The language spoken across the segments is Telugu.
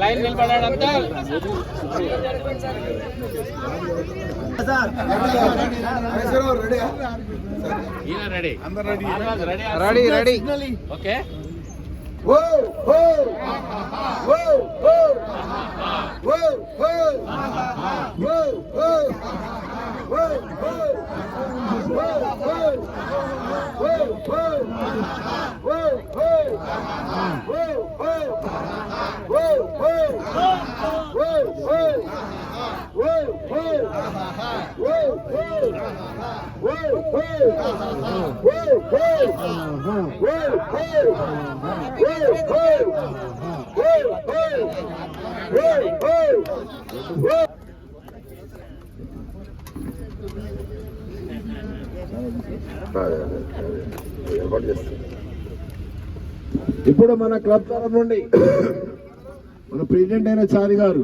లైన్ నిలబడాడు అంతా ఈయన ready ready ready ready okay ఇప్పుడు మన క్లబ్ తరఫు నుండి మన ప్రెసిడెంట్ అయిన చారి గారు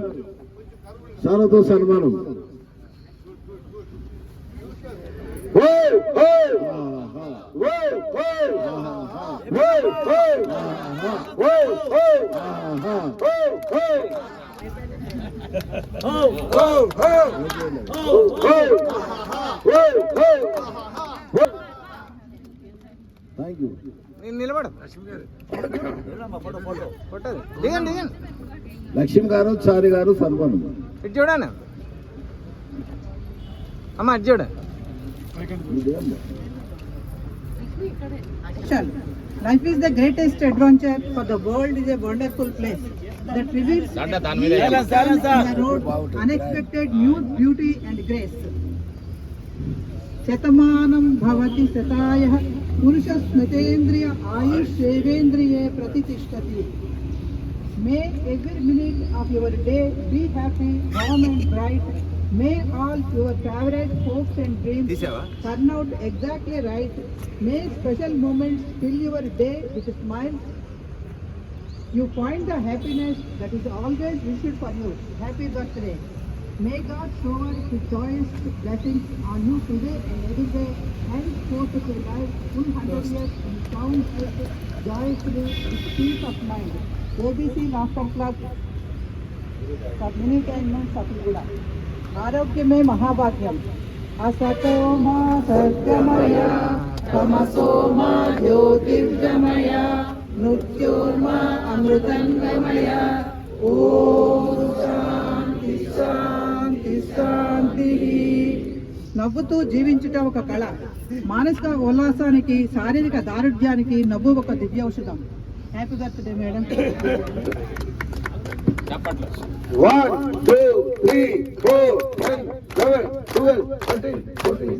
సారతో సన్మానం థ్యాంక్ యూ నేను నిలబడు కొట్టదు దిగండి దిగండి లక్ష్మి గారు చారి గారు సన్మానం ఇటు చూడండి అమ్మ అటు చూడండి Life is the greatest adventure for the world is a wonderful place that reveals దండ దాని మీద in the road unexpected news, beauty and grace. Shatamanam భవతి శతాయ पुरुष स्मृतेन्द्रिय आयुष सेवेन्द्रिय प्रतिष्ठति may every minute of your day be happy warm and bright may all your favourite hopes and dreams turn out exactly right may special moments fill your day with smiles you find the happiness that is always wished for you happy birthday May God shower His joyous blessings on you today and every day, and forth to your life full hundred years in sound health, joyously with peace of mind. ABC Laughter Club for many kindness of కూడా ఆరోగ్యమే మహాభాగ్యం అసతో మా సత్యమయ తమసో మా జ్యోతిర్గమయ మృత్యోర్మా అమృతంగమయ ఓం శాంతి శాంతి. నవ్వుతూ జీవించుట ఒక కళ. మానసిక ఉల్లాసానికి శారీరక దారుఢ్యానికి నవ్వు ఒక దివ్య ఔషధం. హ్యాపీ బర్త్డే మేడం చప్పట్లు one two three four ten eleven twelve thirteen fourteen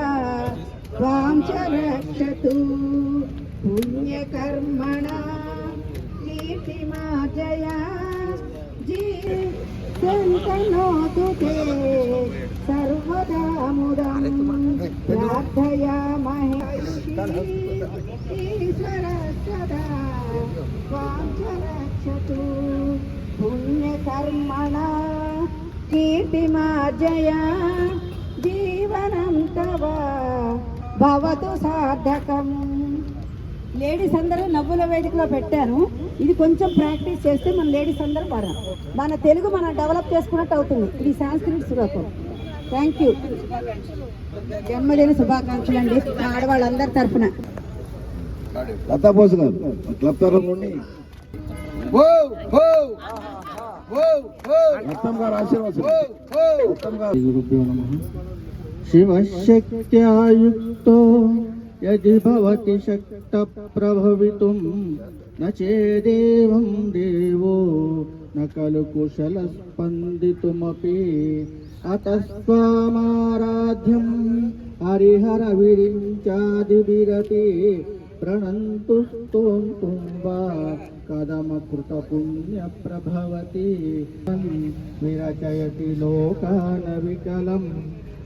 త్వాం చ రక్షతు పుణ్యకర్మణ కీర్తిమాజయా జీవంతనోతు తే సర్వదా ముదం ప్రార్థయామహే ఈశ్వర సదా త్వాం చ రక్షతు పుణ్యకర్మణ కీర్తిమార్జయ జీవనం తవ భవతు సార్థకం లేడీస్ అందరూ నవ్వుల వేదికలో పెట్టాను. ఇది కొంచెం ప్రాక్టీస్ చేస్తే మన లేడీస్ అందరూ మనం మన తెలుగు మనం డెవలప్ చేసుకున్నట్టు అవుతుంది. ఇది సాంస్కృతిక శ్లోకం థ్యాంక్ యూ జన్మదిన శుభాకాంక్షలు అండి. ఆడవాళ్ళందరి తరఫున. గారు ఆశీర్వాదం. గారు. शिवशक्त्या युक्तो यदि भवति शक्तप्रभवितुं न चेदेवं देवो न खलु कुशलस्पन्दितुमपि। अतस्त्वामाराध्यं हरिहरविरिञ्चादिभिरति प्रणन्तु स्तोन्तुं वा कदमकृतपुण्यप्रभवति। विरचयति लोकान् विकलम्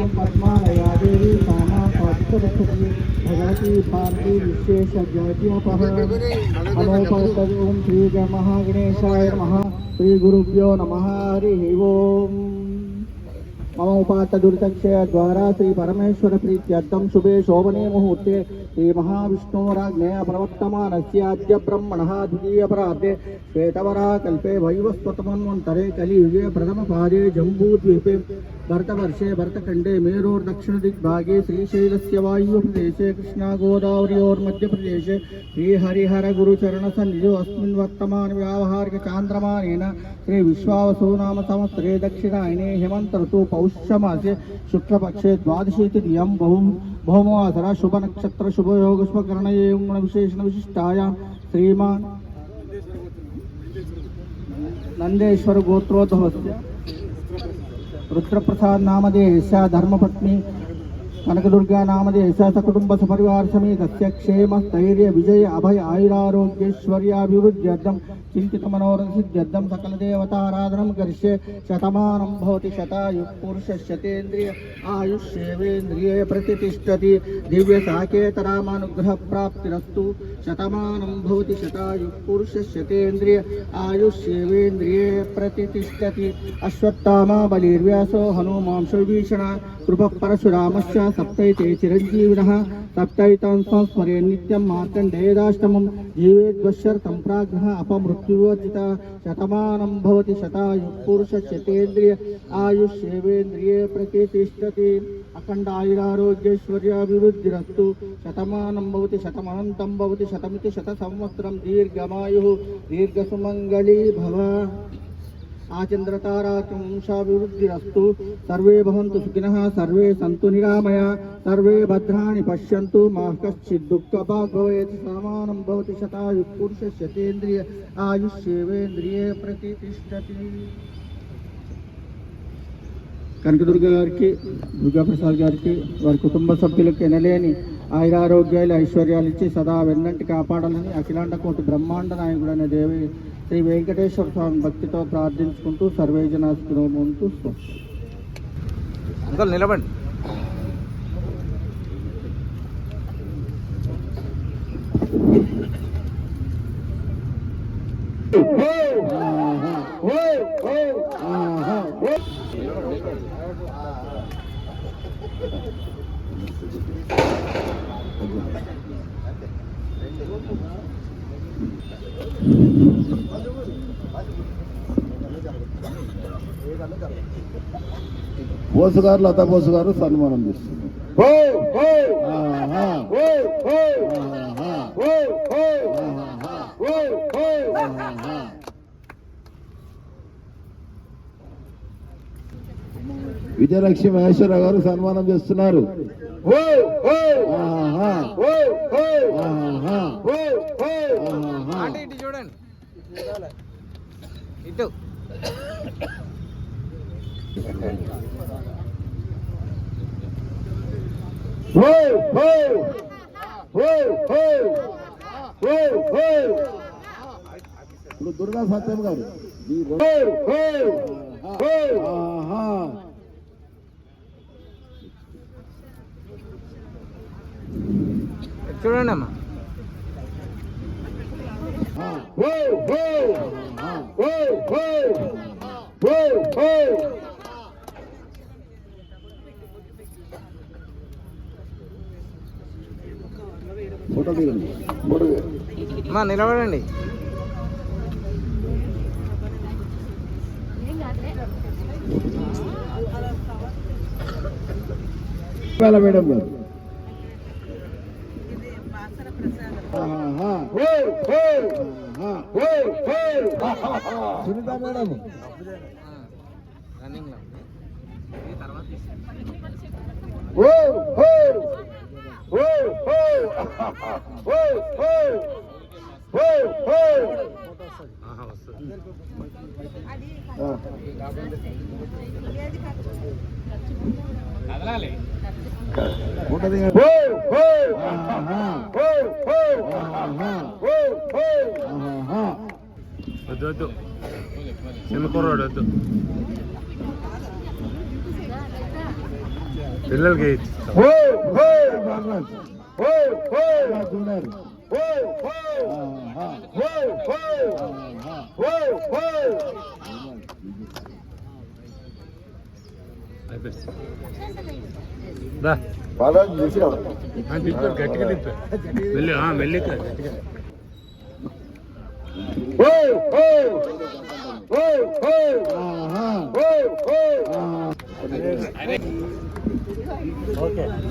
नित्यं पद्मालया देवी विशेषज्योतिपः नमोपौतज ॐ श्रीगणमहागणेशाय नमः श्रीगुरुभ्यो नमः हरिः ओम् मम उपात दुर्दक्षय द्वारा श्री परमेश्वर प्रीत्यर्थम शुभे शोभने मुहूर्ते श्री महाविष्णोराज्ञया प्रवर्तमानस्याद्य ब्रह्मणः द्वितीयपरार्धे श्वेतवरा कल्पे वैवस्वतमन्वन्तरे कलियुगे प्रथमपादे जम्बूद्वीपे भरतवर्षे भरतखंडे भरतखण्डे मेरोर्दक्षिणदिग्भागे श्रीशैलस्य वायुप्रदेशे कृष्णागोदावर्योर्मध्यप्रदेशे श्रीहरिहरगुरुचरणसन्निधौ अस्मिन् वर्तमानव्यावहारिकचान्द्रमानेन श्रीविश्वावसो नाम संवत्सरे दक्षिणायने हेमन्तऋतु पौष्यमासे शुक्लपक्षे द्वादशीतिथियं बहु बहुमवासर शुभनक्षत्र शुभयोगस्वकरणये गुणविशेषणविशिष्टायां श्रीमान् नन्देश्वर गोत्रोद्भवस्य रुद्रप्रसाद नामदेशा धर्मपत्नी కనకదుర్గా నామదే యశాస కుటుంబ సపరివార సమేత క్షేమ స్థైర్య విజయ అభయ ఆయురారోగ్యైశ్వర్యాభివృద్ధ్యర్థం చింతిత మనోరసిద్ధ్యర్థం సకల దేవతారాధనం కరిష్యే శతమానం భవతి శతాయు పురుష శతేంద్రియ ఆయుష్యేవేంద్రియే ప్రతిష్టతి. దివ్య సాకేతరామానుగ్రహ ప్రాప్తిరస్తు శతమానం భవతి శతాయు పురుష శతేంద్రియ ఆయుష్యేవేంద్రియే ప్రతిష్టతి. అశ్వత్థామా బలిర్వ్యాసో హనుమాంశుభీషణ కృప పరశురామశ్చ సప్తైతే చిరంజీవిన. సప్తైతాన్ స్మరే నిత్యం మార్కండేయాష్టమం జీవేద్వశర్థం ప్రాగ్రహ అపమృత్యువర్జిత శతమానం భవతి శతాయు పురుష శతేంద్రియ ఆయుష్యేవేంద్రియే ప్రకీర్తిష్టతి అఖండాయురారోగ్యైశ్వర్యాభివృద్ధిరస్తు. శతమానం భవతి శతమనంతం భవతి శతమితి శత సంవత్సరం దీర్ఘమాయు. దీర్ఘసుమంగళీ భవ. भव आचन्द्रताराचंशाभिवृद्धिरस्तु सर्वे भवन्तु सुखिनः सर्वे सन्तु निरामया सर्वे भद्राणि पश्यन्तु मा कश्चित् दुःखभाग् भवेत् समानं भवति शतायुः पुरुषशतेन्द्रिय आयुष्येवेन्द्रिये प्रतिष्ठति కనకదుర్గ గారికి దుర్గాప్రసాద్ గారికి వారి కుటుంబ సభ్యులకు ఎనలేని ఆయురారోగ్యాలు ఐశ్వర్యాలు ఇచ్చి సదా వెన్నంటి కాపాడాలని అఖిలాండ కోటి బ్రహ్మాండ నాయకుడైన దేవి శ్రీ వెంకటేశ్వర స్వామి భక్తితో ప్రార్థించుకుంటూ అంకుల్ నిలబడి. గారు లతా బోసు గారు సన్మానం చేస్తున్నారు ఆహా. ఆహా. ఆహా. విజయలక్ష్మి మహేశ్వరరావు గారు సన్మానం చేస్తున్నారు. ఆహా. ఆహా. ఆహా. అంటే ఇటు చూడండి. ఇటు. ఇప్పుడు దుర్గా సత్యం గారు. చూడండి అమ్మా ఫోటో నిలబడండి. వేల మేడం గారు. సునీత మేడం. రన్నింగ్ కదలాలి. వద్దు వద్దు చిన్న కుర్రాడు వద్దు పిల్లలకి ఓ,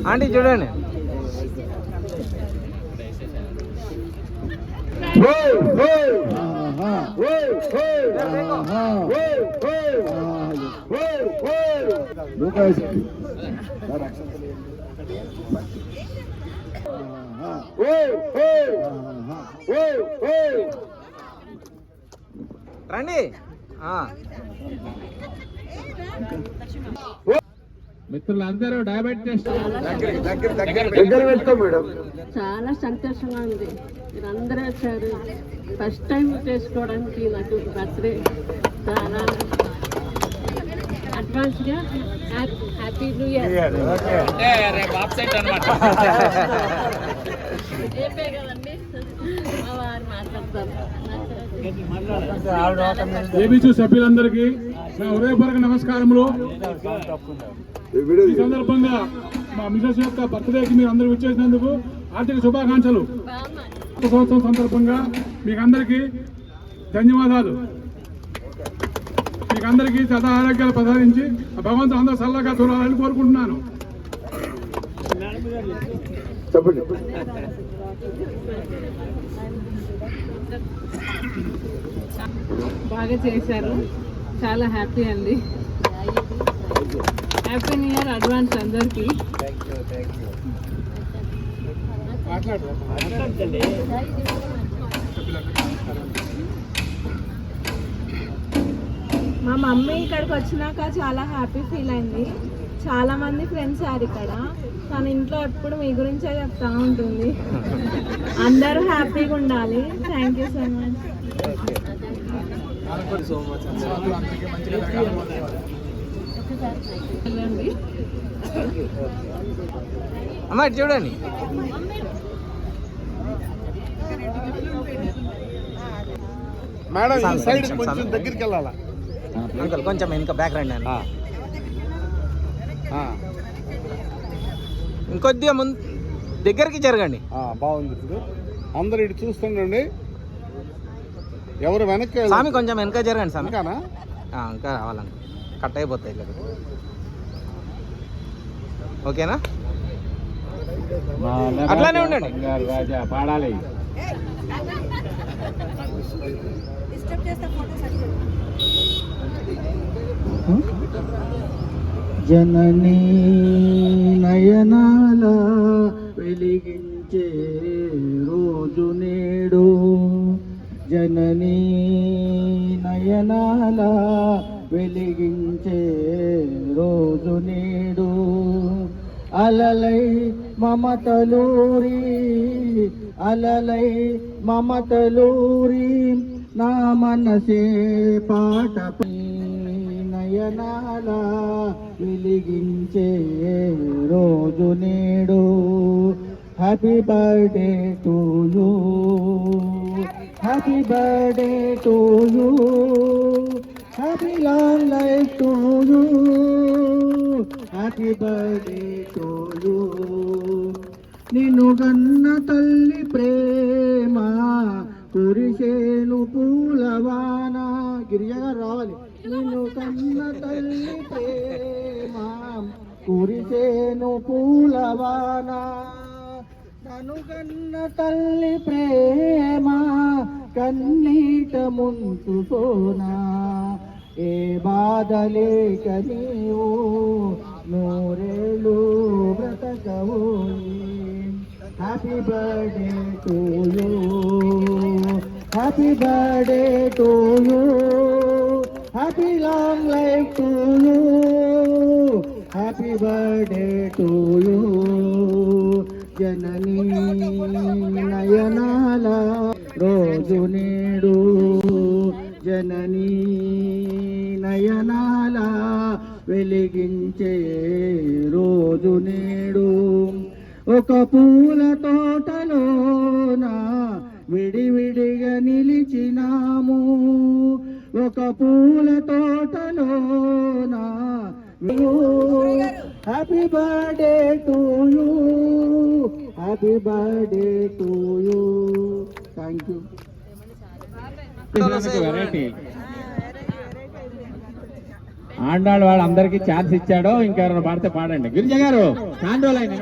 ఆంటీ చూడండి. ఓ, ఓ, రండి. ఆ. మిత్రులందరూ డయాబెటీస్ దగ్గర పెట్టుకో మేడం. చాలా సంతోషంగా ఉంది. మీరందరూ వచ్చారు. ఫస్ట్ టైం చేసుకోవడానికి నాకు బర్త్డే చాలా అడ్వాన్స్గా హ్యాపీ న్యూ ఇయర్. రేపే కదండి. ఏబీసీ సభ్యులందరికీ నా హృదయపూర్వక నమస్కారములు. ఈ సందర్భంగా మా మిసెస్ యొక్క బర్త్డేకి మీరు అందరూ వచ్చేసినందుకు ఆర్థిక శుభాకాంక్షలు. సంవత్సరం సందర్భంగా మీకు అందరికీ ధన్యవాదాలు. మీకు అందరికీ సదా ఆరోగ్యాలు ప్రసాదించి ఆ భగవంతుడు అందరూ చల్లగా చూడాలని కోరుకుంటున్నాను. చెప్పండి. బాగా చేశారు. చాలా హ్యాపీ అండి. హ్యాపీ న్యూ ఇయర్ అడ్వాన్స్ అందరికీ. మా మమ్మీ ఇక్కడికి వచ్చినాక చాలా హ్యాపీ ఫీల్ అయింది. చాలా మంది ఫ్రెండ్స్ ఆరు ఇక్కడ. తన ఇంట్లో ఎప్పుడు మీ గురించే చెప్తా ఉంటుంది. అందరూ హ్యాపీగా ఉండాలి. థ్యాంక్ యూ సో మచ్ అమ్మ చూడండి. మేడం ఈ side కొంచెం దగ్గరికి వెళ్ళాలా? అంకుల్ కొంచెం వెనుక బ్యాక్ రండి అండి ఇంకొద్దిగా ముందు దగ్గరికి జరగండి. బాగుంది ఇప్పుడు. అందరు ఇటు చూస్తుండండి. ఎవరు వెనక్కి స్వామి కొంచెం వెనక జరగండి స్వామి. ఇంకా రావాలండి. కట్ అయిపోతాయి ఇలా ఓకేనా? అట్లానే ఉండండి. రాజా పాడాలి జననీ నయనాల వెలిగించే రోజు నేడు. జననీ నయనాల వెలిగించే రోజు నేడు. అలలై మమతలూరి అలలై మమతలూరి నా మనసే పాటపై నయనాల వెలిగించే రోజు నేడు happy birthday to you happy birthday to you happy long life to you happy birthday to you నిన్ను గన్న తల్లి ప్రేమ కురిసేను పూలవాన. గిరిజగా రావాలి. నిన్ను కన్న తల్లి ప్రేమ కురిసేను పూలవాన. నన్ను కన్న తల్లి ప్రేమ కన్నీట ముంచుకోనా ఏ బాధ లేక నీవు నూరేళ్ళు బ్రతకవు. Happy birthday to you happy birthday to you happy long life to you happy birthday to you జననీ నయనాల రోజు నేడు జననీ వెలిగించే రోజు నేడు. ఒక పూల తోటలోన విడివిడిగా నిలిచినాము. ఒక పూల తోటలోన happy birthday to you happy birthday to you thank you variety ఆండాళ్ళు వాళ్ళందరికీ ఛాన్స్ ఇచ్చాడో ఇంకెవరైనా పాడితే పాడండి. గిరిజ గారు చాండోలు ఆయన